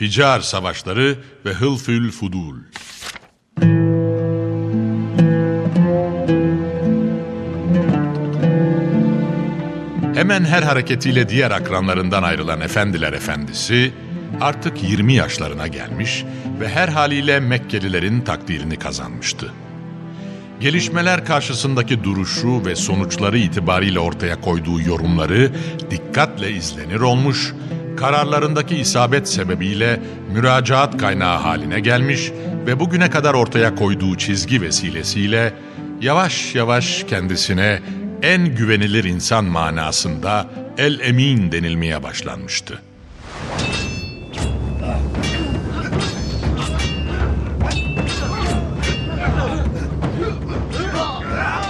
Ficar Savaşları ve Hılfül Fudul. Hemen her hareketiyle diğer akranlarından ayrılan Efendiler Efendisi artık 20 yaşlarına gelmiş ve her haliyle Mekkelilerin takdirini kazanmıştı. Gelişmeler karşısındaki duruşu ve sonuçları itibariyle ortaya koyduğu yorumları dikkatle izlenir olmuş, kararlarındaki isabet sebebiyle müracaat kaynağı haline gelmiş ve bugüne kadar ortaya koyduğu çizgi vesilesiyle yavaş yavaş kendisine en güvenilir insan manasında el emin denilmeye başlanmıştı.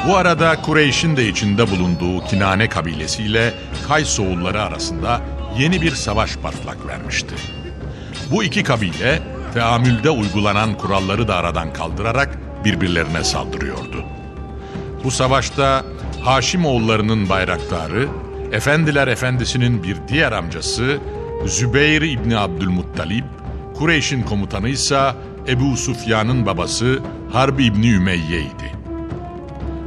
Bu arada Kureyş'in de içinde bulunduğu Kinane kabilesiyle Kays oğulları arasında yeni bir savaş patlak vermişti. Bu iki kabile teamülde uygulanan kuralları da aradan kaldırarak birbirlerine saldırıyordu. Bu savaşta Haşim oğullarının bayraktarı, Efendiler Efendisi'nin bir diğer amcası Zübeyir İbni Abdülmuttalib, Kureyş'in komutanı ise Ebu Sufyan'ın babası Harbi İbni Ümeyye idi.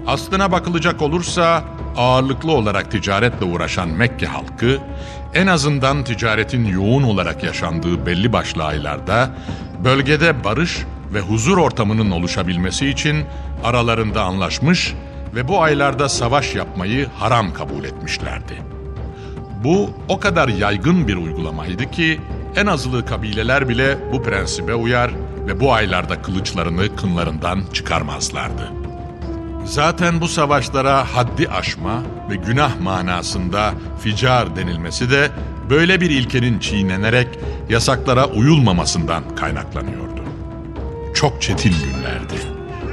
Aslına bakılacak olursa ağırlıklı olarak ticaretle uğraşan Mekke halkı en azından ticaretin yoğun olarak yaşandığı belli başlı aylarda bölgede barış ve huzur ortamının oluşabilmesi için aralarında anlaşmış ve bu aylarda savaş yapmayı haram kabul etmişlerdi. Bu o kadar yaygın bir uygulamaydı ki en azılı kabileler bile bu prensibe uyar ve bu aylarda kılıçlarını kınlarından çıkarmazlardı. Zaten bu savaşlara haddi aşma ve günah manasında ficar denilmesi de böyle bir ilkenin çiğnenerek yasaklara uyulmamasından kaynaklanıyordu. Çok çetin günlerdi.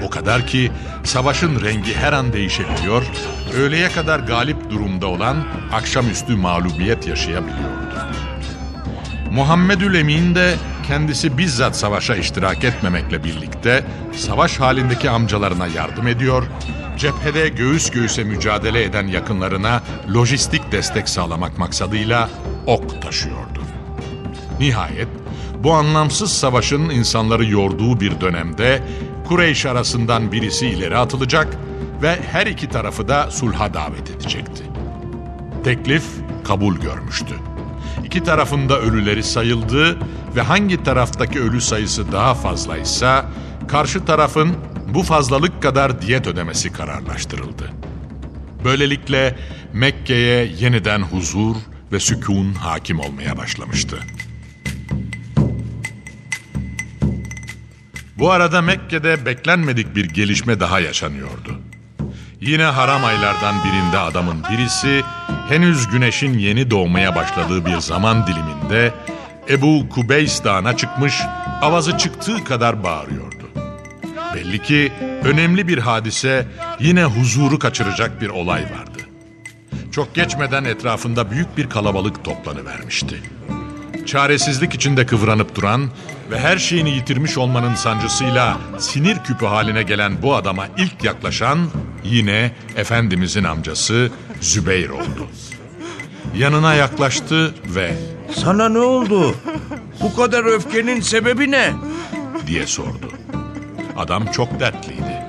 O kadar ki savaşın rengi her an değişebiliyor, öğleye kadar galip durumda olan akşamüstü mağlubiyet yaşayabiliyordu. Muhammedül Emin de kendisi bizzat savaşa iştirak etmemekle birlikte savaş halindeki amcalarına yardım ediyor, cephede göğüs göğüse mücadele eden yakınlarına lojistik destek sağlamak maksadıyla ok taşıyordu. Nihayet bu anlamsız savaşın insanları yorduğu bir dönemde Kureyş arasından birisi ileri atılacak ve her iki tarafı da sulha davet edecekti. Teklif kabul görmüştü. İki tarafında ölüleri sayıldı ve hangi taraftaki ölü sayısı daha fazlaysa karşı tarafın bu fazlalık kadar diyet ödemesi kararlaştırıldı. Böylelikle Mekke'ye yeniden huzur ve sükun hakim olmaya başlamıştı. Bu arada Mekke'de beklenmedik bir gelişme daha yaşanıyordu. Yine haram aylardan birinde adamın birisi henüz güneşin yeni doğmaya başladığı bir zaman diliminde Ebu Kubeys Dağı'na çıkmış, avazı çıktığı kadar bağırıyordu. Belli ki önemli bir hadise yine huzuru kaçıracak bir olay vardı. Çok geçmeden etrafında büyük bir kalabalık toplanıvermişti. Çaresizlik içinde kıvranıp duran ve her şeyini yitirmiş olmanın sancısıyla sinir küpü haline gelen bu adama ilk yaklaşan yine Efendimizin amcası Zübeyir oldu. Yanına yaklaştı ve Sana ne oldu? Bu kadar öfkenin sebebi ne? diye sordu. Adam çok dertliydi.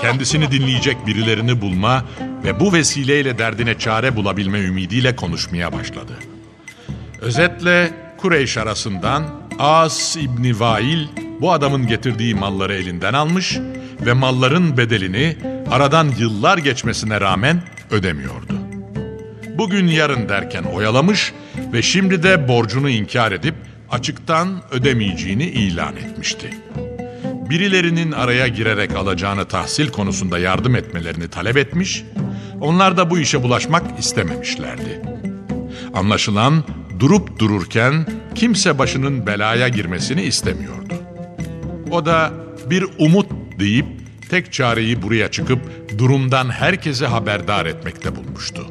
Kendisini dinleyecek birilerini bulma ve bu vesileyle derdine çare bulabilme ümidiyle konuşmaya başladı. Özetle Kureyş arasından As İbni Vail bu adamın getirdiği malları elinden almış ve malların bedelini aradan yıllar geçmesine rağmen ödemiyordu. Bugün yarın derken oyalamış ve şimdi de borcunu inkar edip açıktan ödemeyeceğini ilan etmişti. Birilerinin araya girerek alacağını tahsil konusunda yardım etmelerini talep etmiş, onlar da bu işe bulaşmak istememişlerdi. Anlaşılan durup dururken kimse başının belaya girmesini istemiyordu. O da bir umut deyip tek çareyi buraya çıkıp durumdan herkese haberdar etmekte bulmuştu.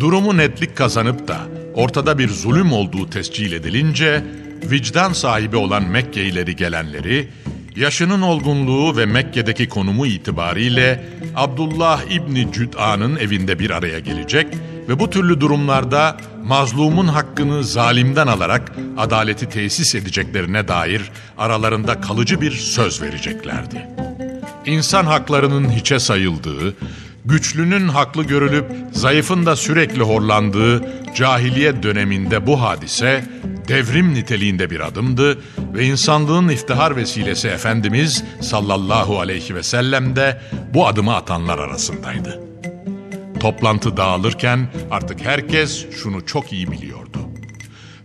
Durumu netlik kazanıp da ortada bir zulüm olduğu tescil edilince vicdan sahibi olan Mekke ileri gelenleri yaşının olgunluğu ve Mekke'deki konumu itibariyle Abdullah İbni Cüd'an'ın evinde bir araya gelecek ve bu türlü durumlarda mazlumun hakkını zalimden alarak adaleti tesis edeceklerine dair aralarında kalıcı bir söz vereceklerdi. İnsan haklarının hiçe sayıldığı, güçlünün haklı görülüp zayıfın da sürekli horlandığı cahiliye döneminde bu hadise devrim niteliğinde bir adımdı ve insanlığın iftihar vesilesi Efendimiz sallallahu aleyhi ve sellem de bu adımı atanlar arasındaydı. Toplantı dağılırken artık herkes şunu çok iyi biliyordu.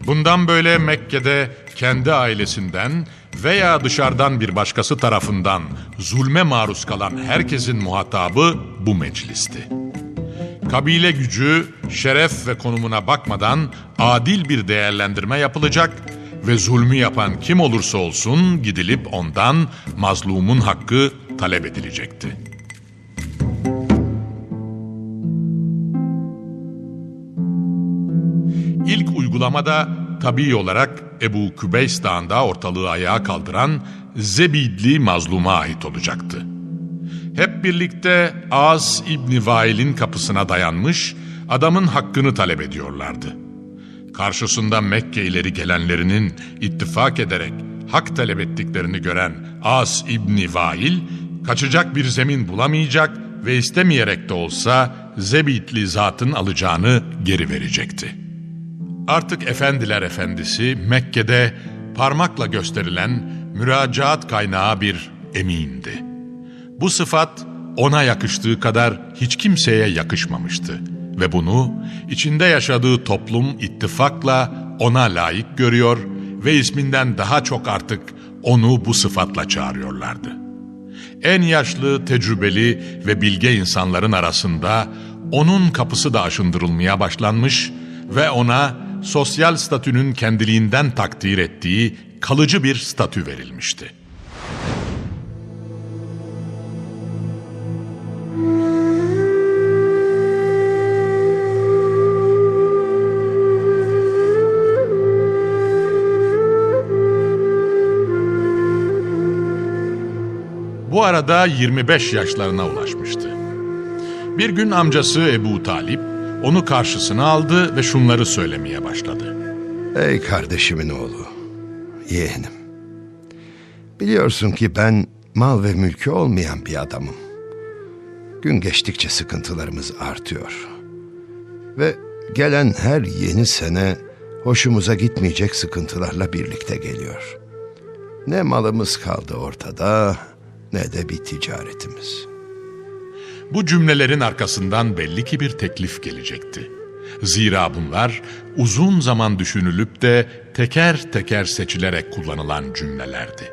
Bundan böyle Mekke'de kendi ailesinden veya dışarıdan bir başkası tarafından zulme maruz kalan herkesin muhatabı bu meclisti. Kabile gücü, şeref ve konumuna bakmadan adil bir değerlendirme yapılacak ve zulmü yapan kim olursa olsun gidilip ondan mazlumun hakkı talep edilecekti. İlk uygulamada tabii olarak Ebu Kübeys Dağı'nda ortalığı ayağa kaldıran Zebidli mazluma ait olacaktı. Hep birlikte Az İbni Vail'in kapısına dayanmış, adamın hakkını talep ediyorlardı. Karşısında Mekke ileri gelenlerinin ittifak ederek hak talep ettiklerini gören Az İbni Vail, kaçacak bir zemin bulamayacak ve istemeyerek de olsa Zebitli zatın alacağını geri verecekti. Artık efendiler efendisi Mekke'de parmakla gösterilen müracaat kaynağı bir emindi. Bu sıfat ona yakıştığı kadar hiç kimseye yakışmamıştı ve bunu içinde yaşadığı toplum ittifakla ona layık görüyor ve isminden daha çok artık onu bu sıfatla çağırıyorlardı. En yaşlı, tecrübeli ve bilge insanların arasında onun kapısı da aşındırılmaya başlanmış ve ona sosyal statünün kendiliğinden takdir ettiği kalıcı bir statü verilmişti. Bu arada 25 yaşlarına ulaşmıştı. Bir gün amcası Ebu Talip onu karşısına aldı ve şunları söylemeye başladı. Ey kardeşimin oğlu, yeğenim. Biliyorsun ki ben mal ve mülkü olmayan bir adamım. Gün geçtikçe sıkıntılarımız artıyor. Ve gelen her yeni sene hoşumuza gitmeyecek sıkıntılarla birlikte geliyor. Ne malımız kaldı ortada ne de bir ticaretimiz.'' Bu cümlelerin arkasından belli ki bir teklif gelecekti. Zira bunlar uzun zaman düşünülüp de teker teker seçilerek kullanılan cümlelerdi.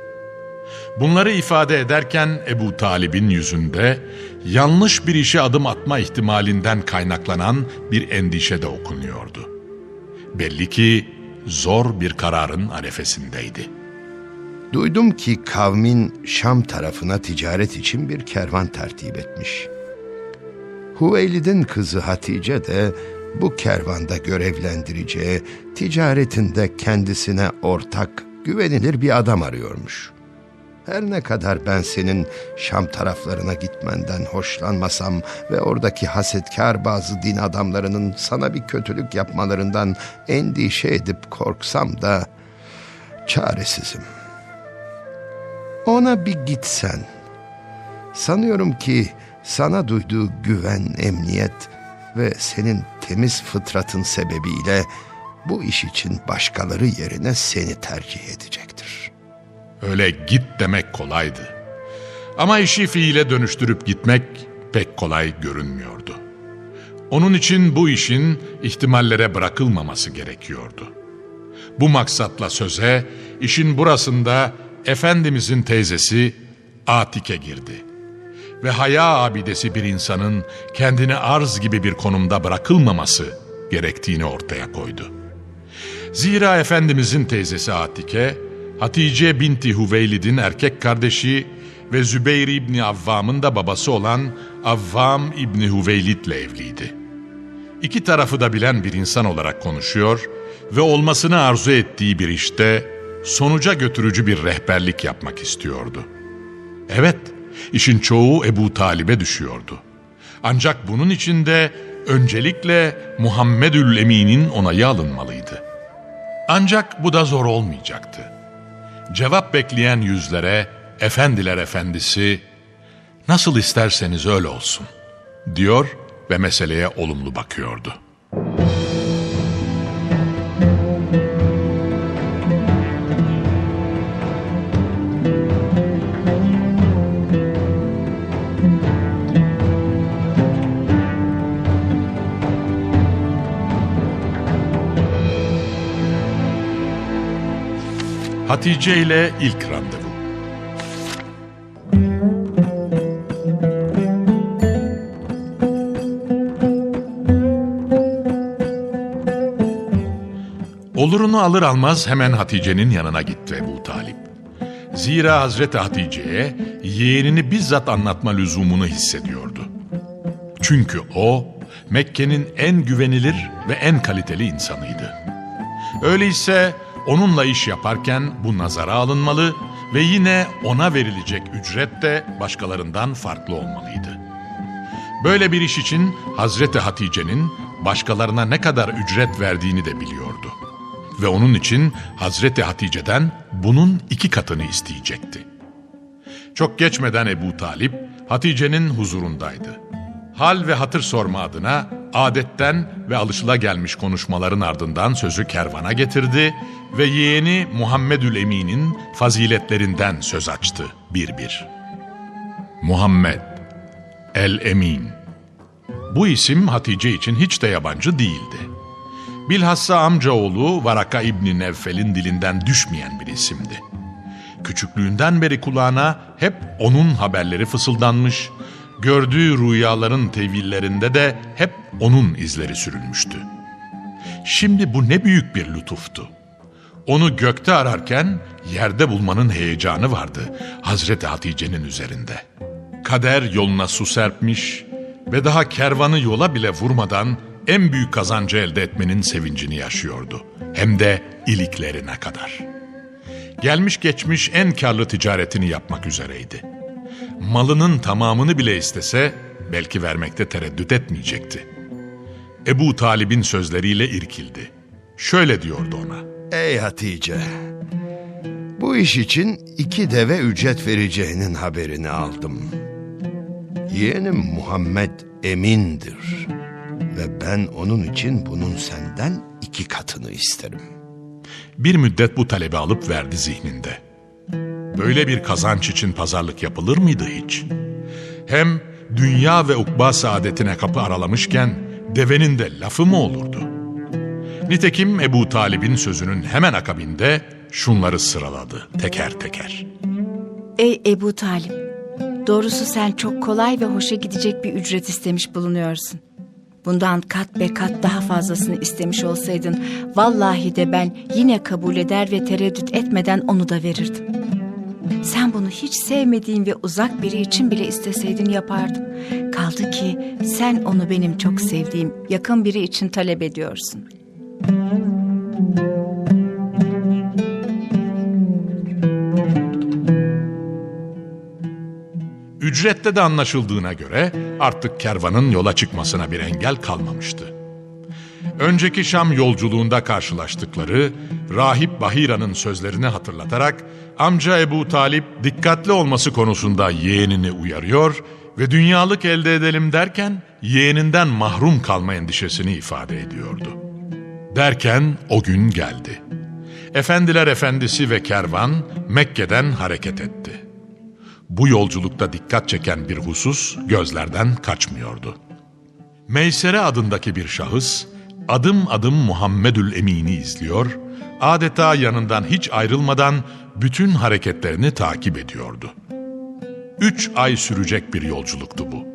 Bunları ifade ederken Ebu Talib'in yüzünde yanlış bir işe adım atma ihtimalinden kaynaklanan bir endişe de okunuyordu. Belli ki zor bir kararın arefesindeydi. Duydum ki kavmin Şam tarafına ticaret için bir kervan tertip etmiş.'' Huveylid'in kızı Hatice de bu kervanda görevlendireceği, ticaretinde kendisine ortak, güvenilir bir adam arıyormuş. Her ne kadar ben senin Şam taraflarına gitmenden hoşlanmasam ve oradaki hasetkar bazı din adamlarının sana bir kötülük yapmalarından endişe edip korksam da çaresizim. Ona bir gitsen. Sanıyorum ki sana duyduğu güven, emniyet ve senin temiz fıtratın sebebiyle bu iş için başkaları yerine seni tercih edecektir. Öyle git demek kolaydı. Ama işi fiile dönüştürüp gitmek pek kolay görünmüyordu. Onun için bu işin ihtimallere bırakılmaması gerekiyordu. Bu maksatla söze, işin burasında Efendimizin teyzesi Atike girdi.'' Ve haya abidesi bir insanın kendini arz gibi bir konumda bırakılmaması gerektiğini ortaya koydu. Zira Efendimizin teyzesi Atike, Hatice binti Hüveylid'in erkek kardeşi ve Zübeyir İbni Avvam'ın da babası olan Avvam İbni Hüveylid ile evliydi. İki tarafı da bilen bir insan olarak konuşuyor ve olmasını arzu ettiği bir işte sonuca götürücü bir rehberlik yapmak istiyordu. Evet, İşin çoğu Ebu Talib'e düşüyordu. Ancak bunun içinde öncelikle Muhammedül Emin'in onayı alınmalıydı. Ancak bu da zor olmayacaktı. Cevap bekleyen yüzlere efendiler efendisi nasıl isterseniz öyle olsun diyor ve meseleye olumlu bakıyordu. Hatice ile ilk randevu. Olurunu alır almaz hemen Hatice'nin yanına gitti Ebu Talip. Zira Hazreti Hatice'ye yeğenini bizzat anlatma lüzumunu hissediyordu. Çünkü o Mekke'nin en güvenilir ve en kaliteli insanıydı. Öyleyse onunla iş yaparken bu nazara alınmalı ve yine ona verilecek ücret de başkalarından farklı olmalıydı. Böyle bir iş için Hazreti Hatice'nin başkalarına ne kadar ücret verdiğini de biliyordu. Ve onun için Hazreti Hatice'den bunun iki katını isteyecekti. Çok geçmeden Ebu Talip Hatice'nin huzurundaydı. Hal ve hatır sorma adına adetten ve alışılagelmiş konuşmaların ardından sözü kervana getirdi ve yeğeni Muhammedül Emin'in faziletlerinden söz açtı bir bir. Muhammed El Emin Bu isim Hatice için hiç de yabancı değildi. Bilhassa amcaoğlu Varaka İbni Nevfel'in dilinden düşmeyen bir isimdi. Küçüklüğünden beri kulağına hep onun haberleri fısıldanmış, gördüğü rüyaların tevillerinde de hep onun izleri sürülmüştü. Şimdi bu ne büyük bir lütuftu. Onu gökte ararken yerde bulmanın heyecanı vardı Hazreti Hatice'nin üzerinde. Kader yoluna su serpmiş ve daha kervanı yola bile vurmadan en büyük kazancı elde etmenin sevincini yaşıyordu. Hem de iliklerine kadar. Gelmiş geçmiş en karlı ticaretini yapmak üzereydi. Malının tamamını bile istese belki vermekte tereddüt etmeyecekti. Ebu Talib'in sözleriyle irkildi. Şöyle diyordu ona. Ey Hatice, bu iş için iki deve ücret vereceğinin haberini aldım. Yeğenim Muhammed emindir ve ben onun için bunun senden iki katını isterim. Bir müddet bu talebi alıp verdi zihninde. Böyle bir kazanç için pazarlık yapılır mıydı hiç? Hem dünya ve ukba saadetine kapı aralamışken devenin de lafı mı olurdu? Nitekim Ebu Talib'in sözünün hemen akabinde şunları sıraladı teker teker. Ey Ebu Talip, doğrusu sen çok kolay ve hoşa gidecek bir ücret istemiş bulunuyorsun. Bundan kat be kat daha fazlasını istemiş olsaydın, vallahi de ben yine kabul eder ve tereddüt etmeden onu da verirdim. Sen bunu hiç sevmediğin ve uzak biri için bile isteseydin yapardım. Kaldı ki sen onu benim çok sevdiğim yakın biri için talep ediyorsun. Ücrette de anlaşıldığına göre artık kervanın yola çıkmasına bir engel kalmamıştı. Önceki Şam yolculuğunda karşılaştıkları Rahip Bahira'nın sözlerini hatırlatarak amca Ebu Talip dikkatli olması konusunda yeğenini uyarıyor ve dünyalık elde edelim derken yeğeninden mahrum kalma endişesini ifade ediyordu. Derken o gün geldi. Efendiler efendisi ve kervan Mekke'den hareket etti. Bu yolculukta dikkat çeken bir husus gözlerden kaçmıyordu. Meysere adındaki bir şahıs adım adım Muhammedül Emin'i izliyor, adeta yanından hiç ayrılmadan bütün hareketlerini takip ediyordu. Üç ay sürecek bir yolculuktu bu.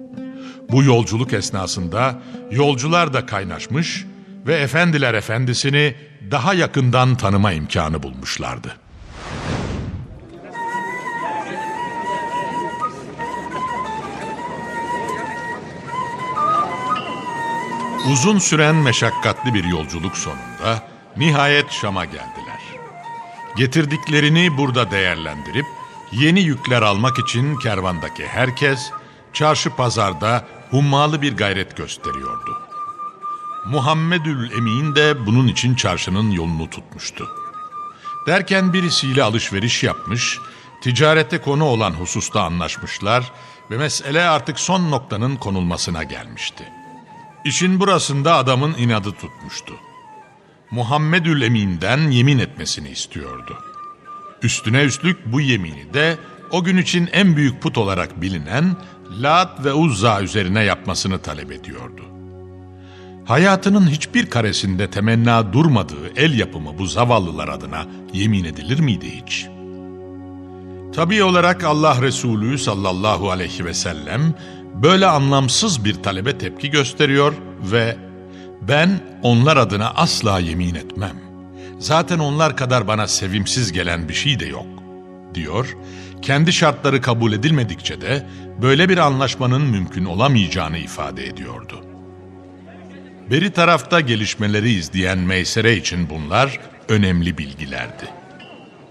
Bu yolculuk esnasında yolcular da kaynaşmış ve efendiler efendisini daha yakından tanıma imkanı bulmuşlardı. Uzun süren meşakkatli bir yolculuk sonunda nihayet Şam'a geldiler. Getirdiklerini burada değerlendirip yeni yükler almak için kervandaki herkes çarşı pazarda hummalı bir gayret gösteriyordu. Muhammedül Emin de bunun için çarşının yolunu tutmuştu. Derken birisiyle alışveriş yapmış, ticarette konu olan hususta anlaşmışlar ve mesele artık son noktanın konulmasına gelmişti. İşin burasında adamın inadı tutmuştu. Muhammedül Emin'den yemin etmesini istiyordu. Üstüne üstlük bu yemini de o gün için en büyük put olarak bilinen Lat ve Uzza üzerine yapmasını talep ediyordu. Hayatının hiçbir karesinde temenna durmadığı el yapımı bu zavallılar adına yemin edilir miydi hiç? Tabii olarak Allah Resulü sallallahu aleyhi ve sellem böyle anlamsız bir talebe tepki gösteriyor ve ben onlar adına asla yemin etmem. Zaten onlar kadar bana sevimsiz gelen bir şey de yok, diyor. Kendi şartları kabul edilmedikçe de böyle bir anlaşmanın mümkün olamayacağını ifade ediyordu. Beri tarafta gelişmeleri izleyen Meysere için bunlar önemli bilgilerdi.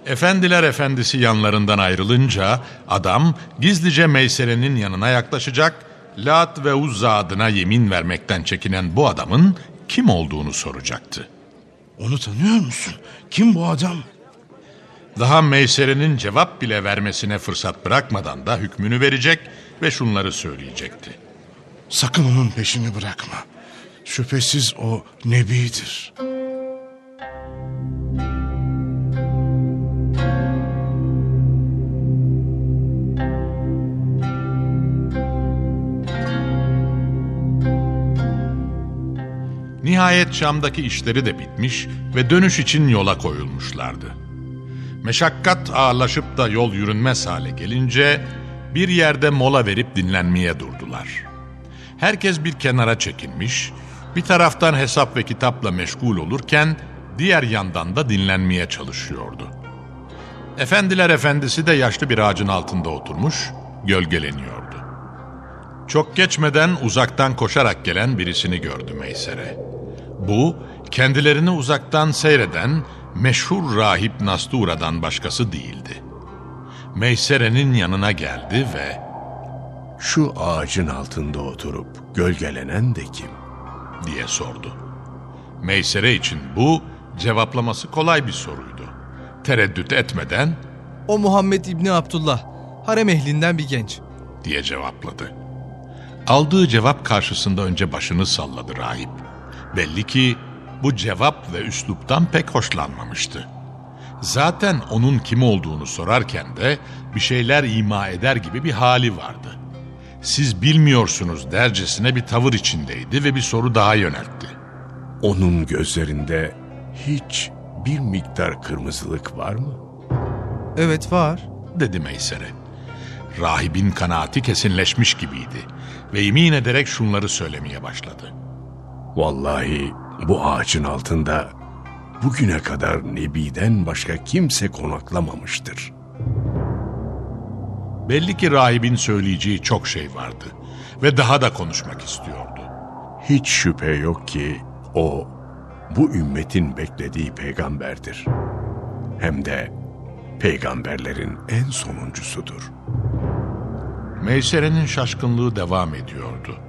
Efendiler efendisi yanlarından ayrılınca adam gizlice Meysere'nin yanına yaklaşacak, Lat ve Uzza adına yemin vermekten çekinen bu adamın kim olduğunu soracaktı. Onu tanıyor musun? Kim bu adam? Daha Meysere'nin cevap bile vermesine fırsat bırakmadan da hükmünü verecek ve şunları söyleyecekti. Sakın onun peşini bırakma. Şüphesiz o nebidir. Nihayet Şam'daki işleri de bitmiş ve dönüş için yola koyulmuşlardı. Meşakkat ağırlaşıp da yol yürünmez hale gelince bir yerde mola verip dinlenmeye durdular. Herkes bir kenara çekilmiş, bir taraftan hesap ve kitapla meşgul olurken diğer yandan da dinlenmeye çalışıyordu. Efendiler efendisi de yaşlı bir ağacın altında oturmuş, gölgeleniyordu. Çok geçmeden uzaktan koşarak gelen birisini gördü Meysere. Bu, kendilerini uzaktan seyreden meşhur rahip Nastura'dan başkası değildi. Meysere'nin yanına geldi ve Şu ağacın altında oturup gölgelenen de kim? diye sordu. Meysere için bu cevaplaması kolay bir soruydu. Tereddüt etmeden O Muhammed İbni Abdullah, harem ehlinden bir genç. diye cevapladı. Aldığı cevap karşısında önce başını salladı rahip. Belli ki bu cevap ve üsluptan pek hoşlanmamıştı. Zaten onun kim olduğunu sorarken de bir şeyler ima eder gibi bir hali vardı. Siz bilmiyorsunuz dercesine bir tavır içindeydi ve bir soru daha yöneltti. Onun gözlerinde hiç bir miktar kırmızılık var mı? Evet var. dedi Meysere. Rahibin kanaati kesinleşmiş gibiydi ve yemin ederek şunları söylemeye başladı. Vallahi bu ağacın altında bugüne kadar Nebi'den başka kimse konaklamamıştır. Belli ki rahibin söyleyeceği çok şey vardı ve daha da konuşmak istiyordu. Hiç şüphe yok ki o bu ümmetin beklediği peygamberdir. Hem de peygamberlerin en sonuncusudur. Meysere'nin şaşkınlığı devam ediyordu.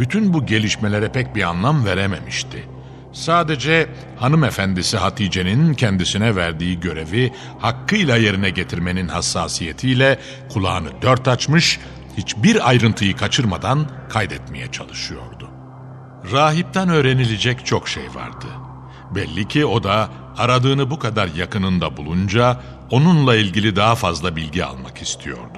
Bütün bu gelişmelere pek bir anlam verememişti. Sadece hanımefendisi Hatice'nin kendisine verdiği görevi hakkıyla yerine getirmenin hassasiyetiyle kulağını dört açmış, hiçbir ayrıntıyı kaçırmadan kaydetmeye çalışıyordu. Rahipten öğrenilecek çok şey vardı. Belli ki o da aradığını bu kadar yakınında bulunca onunla ilgili daha fazla bilgi almak istiyordu.